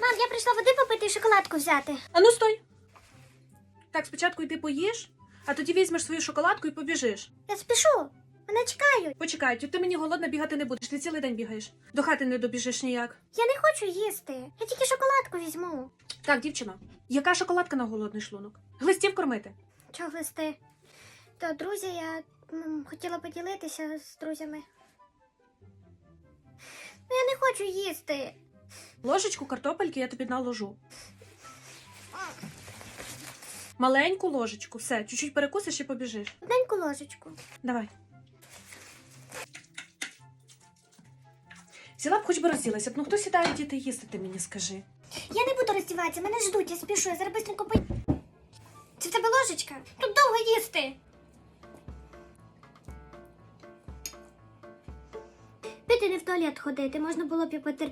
Мам, я прийшла води попити і шоколадку взяти. А ну стой. Так, спочатку йди поїж, а тоді візьмеш свою шоколадку і побіжиш. Я спішу. Мене чекають. Почекай, ти мені голодна бігати не будеш, ти цілий день бігаєш. До хати не добіжиш ніяк. Я не хочу їсти. Я тільки шоколадку візьму. Так, дівчино, яка шоколадка на голодний шлунок? Глистів кормити. Чого листи? То друзі, я м, хотіла поділитися з друзями. Ну, я не хочу їсти. Ложечку картопельки я тобі наложу. Маленьку ложечку, все, чуть-чуть перекусиш і побіжиш. Одненьку ложечку. Давай. Взяла б хоч би розділася. Ну хто сідає діти їсти, ти мені скажи. Я не буду роздіватися, мене ждуть, я спішу, я зараз быстренько по... Це в тебе ложечка? Тут довго їсти. Пити не в туалет ходити, можна було б і потерпіти.